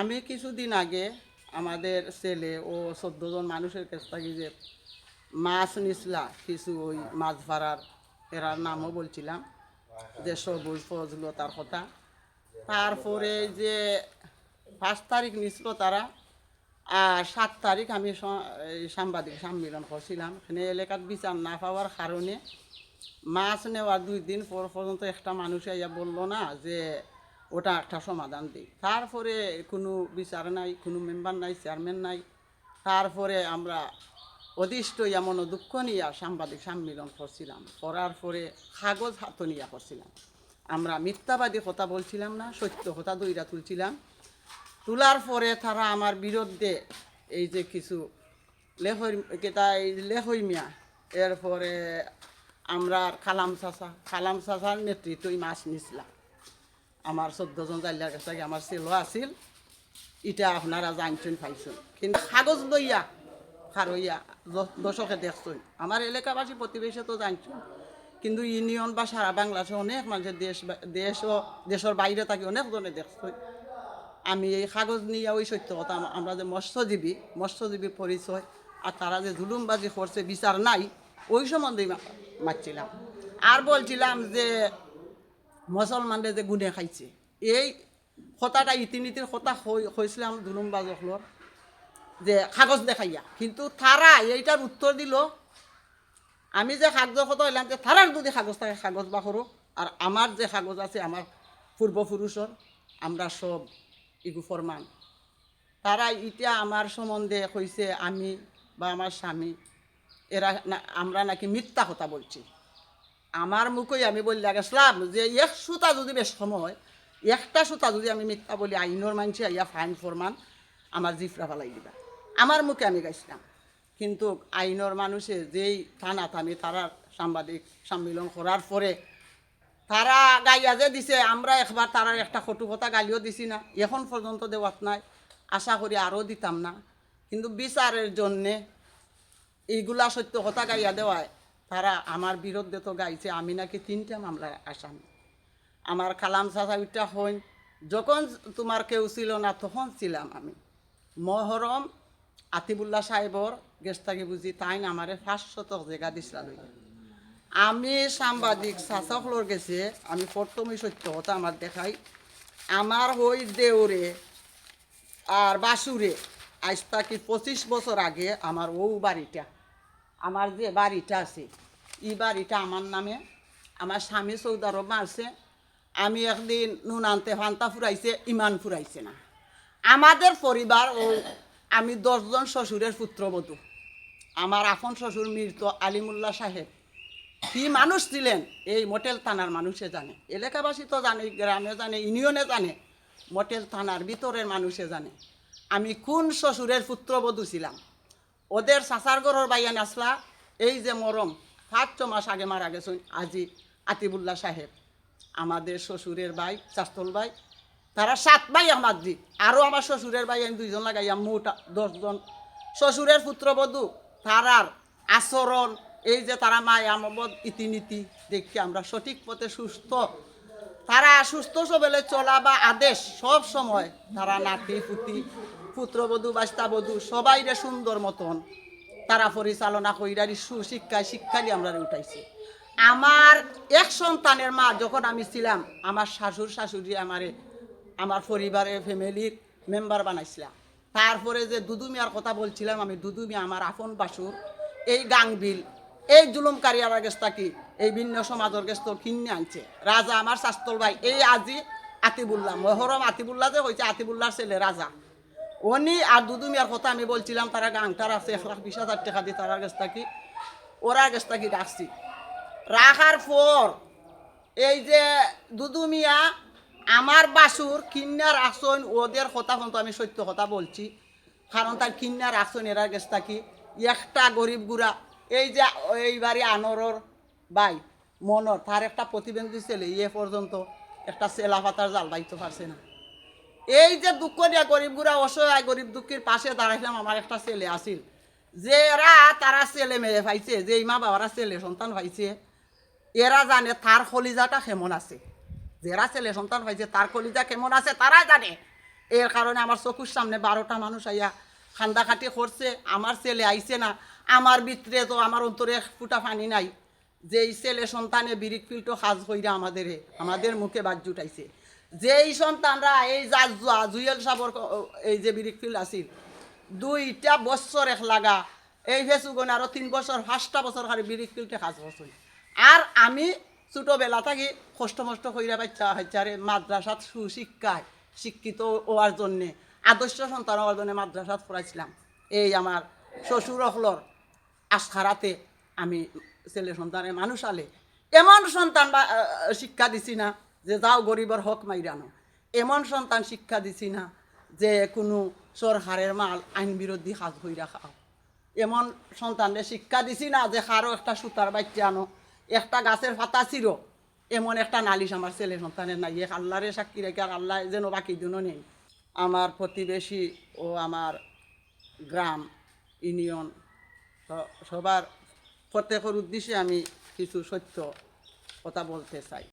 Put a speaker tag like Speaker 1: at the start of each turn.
Speaker 1: আমি কিছুদিন আগে আমাদের ছেলে ও চোদ্দ জন মানুষের কাছ থেকে যে মাছ নিছিলা, কিছু ওই মাছ ভাড়ার এরার নামও বলছিলাম, যে সবুজ ফজলো তার কথা। তারপরে যে পাঁচ তারিখ নিছিল তারা, আর সাত তারিখ আমি সাংবাদিক সম্মেলন করছিলাম। এখানে এলাকার বিচার না পাওয়ার কারণে মাছ নেওয়ার দুই দিন পর পর্যন্ত একটা মানুষ আইয়া বলল না যে ওটা একটা সমাধান দিই। তারপরে কোনো বিচার নাই, কোনো মেম্বার নাই, চেয়ারম্যান নাই। তারপরে আমরা অদিষ্ট এমন দুঃখ নিয়ে সাংবাদিক সম্মেলন করছিলাম। করার পরে কাগজ হাত নিয়ে করছিলাম। আমরা মিথ্যাবাদী কথা বলছিলাম না, সত্য কথা দুইটা তুলছিলাম। তোলার পরে তারা আমার বিরুদ্ধে এই যে কিছু লেহই কেটা এই লেহই মিয়া, এরপরে আমরা খালাম চাচা খালাম চাচার নেতৃত্বই মাছ নিছিলাম। আমার চোদ্দজন জাইলার কাছে আমার ছেলে আছিল। এটা আপনারা জানছেন পাইছেন কিন্তু কাগজ লইয়া খারইয়া দশকে দেখছেন আমার এলাকাবাসী প্রতিবেশী তো জানছেন কিন্তু ইউনিয়ন বা সারা বাংলাদেশে অনেক মানুষের দেশ দেশ ও দেশের বাইরে থাকি অনেক জনে দেখছেন আমি এই কাগজ নিয়ে ওই সত্য কথা আমরা যে মৎস্যজীবী মৎস্যজীবী পরিচয় আর তারা যে জুলুমবাজি করছে বিচার নাই, ওই সম্বন্ধেই মারছিলাম আর বলছিলাম যে মুসলমানদের যে গুনে খাইছে। এই কথাটা ইতিনীতির কথা হই- হয়েছিলাম জুলুমবাজ হলর যে কাগজ দেখাইয়া। কিন্তু তারা এইটার উত্তর দিল, আমি যে কাগজের কথা হইলাম যে তারার যদি কাগজ থাকে, কাগজ বা করো আর আমার যে কাগজ আছে আমার পূর্বপুরুষর আমরা সব ইগু ফরমান তারা ইটা আমার সম্বন্ধে কইছে আমি বা আমার স্বামী এরা আমরা নাকি মিথ্যা কথা বলছি। আমার মুখেই আমি বললে গেছিলাম যে এক সুতা যদি বেশ সময় একটা সুতা যদি আমি মিথ্যা বলি, আইনের মানছি ইয়া ফাইন ফরমান, আমার জিফরা ফালাই দিবা। আমার মুখে আমি গাইছিলাম। কিন্তু আইনের মানুষে যেই থানা থানি তারা সাংবাদিক সম্মেলন করার পরে তারা গাইয়া যে দিছে, আমরা একবার তারার একটা কটু কথা গালিও দিছি না। এখন পর্যন্ত দেওয়াত নাই। আশা করি আরও দিতাম না। কিন্তু বিচারের জন্যে এইগুলা সত্য কথা গাইয়া দেওয়ায় তারা আমার বিরুদ্ধে তো গাইছে, আমি নাকি তিনটা মামলায় আসামি। আমার কালাম চাচা উঠা হইন, যখন তোমার কেউ ছিল না তখন ছিলাম আমি। মহরম আতিবুল্লাহ সাহেবর গেছ থাকি বুঝি তাই আমারে ফার্স্ট শতক জায়গা দিছিল আমি সাংবাদিক শাসকলোর গেছে, আমি প্রথমে সত্য কথা আমার দেখাই, আমার হই দেউরে আর বাসুরে, আজ থাকি পঁচিশ বছর আগে আমার ও বাড়িটা, আমার যে বাড়িটা আছে এই বাড়িটা আমার নামে, আমার স্বামী সৌদি আরব মারছে। আমি একদিন নুন আনতে ফান্তা ফুরাইছে, ইমান ফুরাইছে না। আমাদের পরিবার, ও, আমি দশজন শ্বশুরের পুত্রবধূ। আমার আপন শ্বশুর মৃত আলিমুল্লাহ সাহেব। কি মানুষ ছিলেন? এই মোটেল থানার মানুষে জানে। এলাকাবাসী তো জানে, গ্রামে জানে, ইউনিয়নে জানে। মোটেল থানার ভিতরের মানুষে জানে। আমি কোন শ্বশুরের পুত্রবধূ ছিলাম? ওদের চাচার ঘরের বাইয়ান আসলা এই যে মরম পাঁচ ছ মাস আগে মারা গেছেন আজি আতিবুল্লাহ সাহেব। আমাদের শ্বশুরের ভাই, চাস্তল ভাই, তারা সাত ভাই আমার দি আরও আমার শ্বশুরের ভাই, আমি দুইজন লাগাইয়া মোট দশজন। শ্বশুরের পুত্রবধূ, তারার আচরণ, এই যে তারা মায়া মমদ ইতিনীতি দেখি আমরা সঠিক পথে সুস্থ। তারা সুস্থ সবেলে চলা বা আদেশ সব সময় তারা নাতি, পুতি, পুত্রবধূ, বাস্তাবধূ, সবাইরে সুন্দর মতন তারা পরিচালনা কইরারি সুশিক্ষায় শিক্ষালি আমরা উঠাইছি। আমার এক সন্তানের মা যখন আমি ছিলাম, আমার শাশুর শাশুড়ি আমারে, আমার পরিবারের ফ্যামিলির মেম্বার বানাইছিলাম। তারপরে যে দুদু মিয়ার কথা বলছিলাম আমি, দুদু মিয়া আমার আপন বাসুর, এই গাংবিল এই জুলুমকারী আমার গেছ থাকি এই ভিন্ন সমাজের গেছ তো কিনে আনছে। রাজা আমার শাস্তল ভাই, এই আজি আতিবুল্লাহ, মহরম আতিবুল্লাহ যে হয়েছে আতিবুল্লাহর ছেলে রাজা। উনি আর দুদু মিয়ার কথা আমি বলছিলাম, তারা গাংটার আছে, এক লাখ বিশ হাজার টাকা দিয়ে তারা গেছ থাকি ওরা গেছ থাকি রাখছি রাখার পর এই যে দুদু মিয়া আমার বাসুর কিন্নার আসন, ওদের কথা কিন্তু আমি সত্য কথা বলছি। কারণ তার কিন্নার আসন, এরা গেছ থাকি একটা গরিব গুড়া, এই যে এইবারে আনরর বাই মনর, তার একটা প্রতিবন্ধী ছেলে ইয়ে পর্যন্ত একটা সেলা পাতার জাল বাইতে পারছে না। এই যে দুঃখ দিয়া গরিবগুড়া অসহায় গরিব দুঃখীর পাশে দাঁড়াইলাম, আমার একটা ছেলে আসিল যে এরা তারা ছেলে মেয়ে পাইছে যে মা বাবারা ছেলে সন্তান পাইছে এরা জানে তার কলিজাটা কেমন আছে। যারা ছেলে সন্তান পাইছে তার কলিজা কেমন আছে তারা জানে। এর কারণে আমার চকুর সামনে বারোটা মানুষ আইয়া খান্দা খান্দাখাটি করছে, আমার ছেলে আইছে না, আমার ভিতরে তো আমার অন্তরে ফুটা পানি নাই। যে ছেলে সন্তানে বিরিক ফিল্টো সাজ কইরা আমাদের আমাদের মুখে বাজ জুটাইছে যেই সন্তানরা এই যা জুয়া- জুয়েল সাবর এই যে বিরিক ফিল্ড আছিল, দুইটা বছর এক লাগা, এই ফেসুগনে আরও তিন বছর, পাঁচটা বছর খালি বিরিক ফিল্ডে কাজ করছি আর আমি ছোটোবেলা থাকি কষ্ট মষ্ট কইরা বাচ্চা হাইচারে মাদ্রাসাত সুশিক্ষায় শিক্ষিত হওয়ার জন্যে, আদর্শ সন্তান হওয়ার জন্য মাদ্রাসাত পড়াইছিলাম। এই আমার শ্বশুর অখলর আশারাতে আমি ছেলে সন্তানে মানুষ আলে। এমন সন্তান বা শিক্ষা দিছি না। যে যাও গরিবর হক মাইরানো এমন সন্তান শিক্ষা দিছি না যে কোনো সরকারের মাল আইন বিরোধী কাজ হইরা খাও। এমন সন্তানরে শিক্ষা দিছি না যে কারও একটা সুতার বাচ্চা আনো, একটা গাছের পাতা ছিল এমন একটা নালিশ আমার ছেলে সন্তানের নাই। এক আল্লাহরে সাক্ষী রেখে আর আল্লাহ যেন বাকি দিনও নেই। আমার প্রতিবেশী ও আমার গ্রাম, ইউনিয়ন সবার প্রত্যেকের উদ্দেশ্যে আমি কিছু সত্য কথা বলতে চাই।